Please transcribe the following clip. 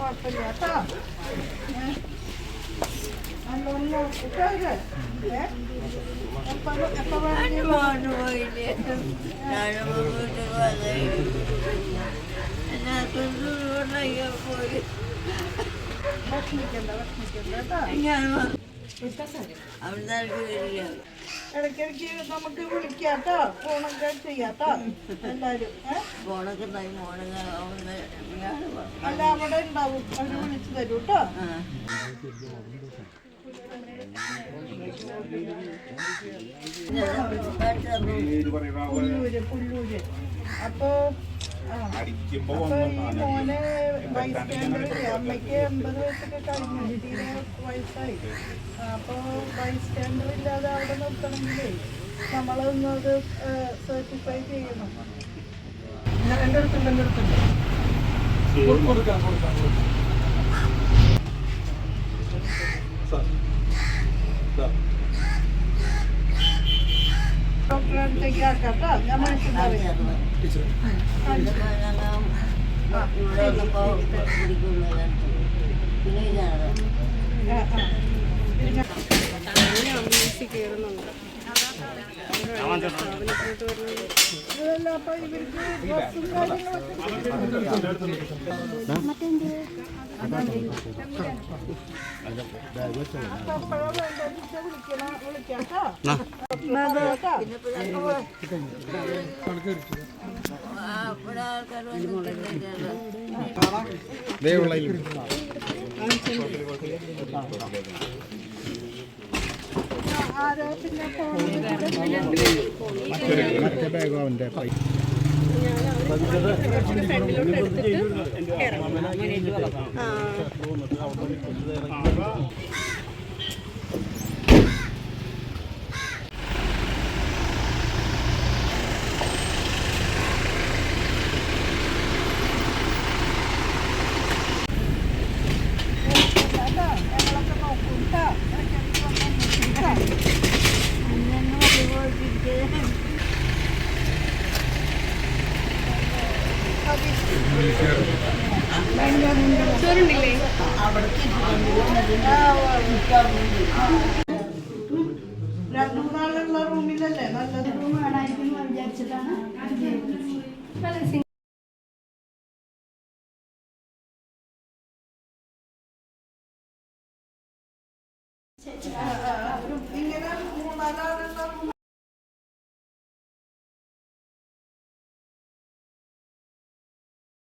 കുഴപ്പമില്ല കേട്ടോ? നല്ലോണം നോക്കിട്ടോ ഇത് വിഷമിക്കണ്ട വിഷമിക്കണ്ട കേട്ടോ ഇടയ്ക്കിടയ്ക്ക് നമുക്ക് വിളിക്കാട്ടോ ഫോണൊക്കെ ചെയ്യാട്ടോ എല്ലാരും? ഫോണൊക്കെ അല്ല അവിടെ ഉണ്ടാവും. അവർ വിളിച്ചു തരൂ കേട്ടോ പുല്ലൂര് പുല്ലൂര്. അപ്പൊ അടിക്കുമ്പോ അമ്മയ്ക്ക് എൺപത് വയസ്സൊക്കെ കഴിഞ്ഞു. തീരെ വയസ്സായി. അപ്പോ അപ്പൊ ബൈസ്റ്റാൻഡർ ഇല്ലാതെ അവിടെ നിർത്തണമെങ്കിലേ നമ്മളൊന്നത് സർട്ടിഫൈ ചെയ്യണം. എന്റെ അടുത്തുണ്ട് എന്റെ അടുത്തുണ്ട്. കൊടുക്കാം കൊടുക്കാം കൊടുക്കാം. ഡോക്ടറെ അടുത്തേക്ക് ആക്കാം കേട്ടോ ഞാൻ മനസ്സിൽ പറയാം ടീച്ചർ ഇവിടെ വന്നപ്പോ രണ്ടു മൂന്നാളുള്ള റൂമിലല്ലേ നല്ലത് ഇങ്ങനെ മൂന്നാലാളുള്ള റൂം